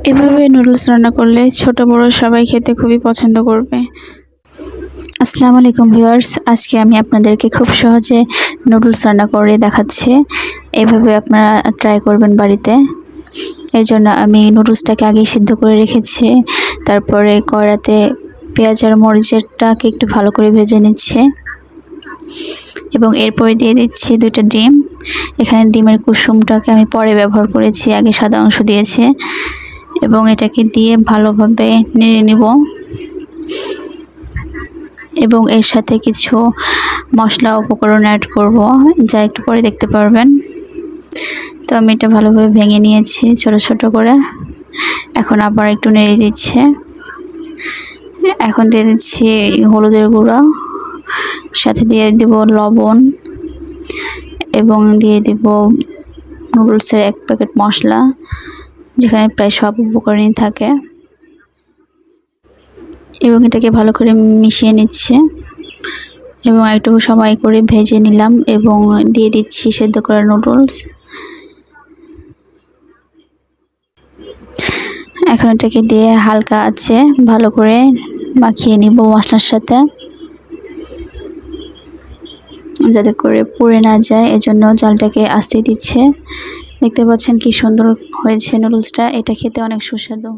এভাবে নুডলস রান্না করলে ছোট বড় সবাই খেতে খুবই পছন্দ করবে। আসসালামু আলাইকুম ভিউয়ার্স, আজকে আমি আপনাদেরকে খুব সহজে নুডলস রান্না করে দেখাচ্ছি। এভাবে আপনারা ট্রাই করবেন বাড়িতে। এর জন্য আমি নুডলসটাকে আগে সিদ্ধ করে রেখেছি। তারপরে কড়াতে পেঁয়াজ আর মরিচেরটাকে একটু ভালো করে ভেজে নিচ্ছে। এবং এরপরে দিয়ে দিচ্ছি দুইটা ডিম। এখানে ডিমের কুসুমটাকে আমি পরে ব্যবহার করেছি, আগে সাদা অংশ দিয়েছে। এবং এটাকে দিয়ে ভালোভাবে নেড়ে নিব। এবং এর সাথে কিছু মশলা উপকরণ অ্যাড করব, যা একটু পরে দেখতে পারবেন। তো আমি এটা ভালোভাবে ভেঙে নিয়েছি ছোট ছোট করে। এখন আবার একটু নেড়ে দিচ্ছে। এখন দিয়ে দিচ্ছি হলুদের গুঁড়া, সাথে দিয়ে দিব লবণ এবং দিয়ে দিব নুডলসের এক প্যাকেট মশলা। যেখানে প্রায় সব উপকরণই থাকে। এবং এটাকে ভালো করে মিশিয়ে নিচ্ছে। এবং একটু সময় করে ভেজে নিলাম এবং দিয়ে দিচ্ছি সেদ্ধ করা নুডলস এখন এটাকে দিয়ে হালকা আছে, ভালো করে মাখিয়ে নিব মশলার সাথে। যাতে করে পুড়ে না যায়, এজন্য জলটাকে আস্তে দিচ্ছে। দেখতে পাচ্ছেন কি সুন্দর হয়েছে নুডলসটা। এটা খেতে অনেক সুস্বাদু।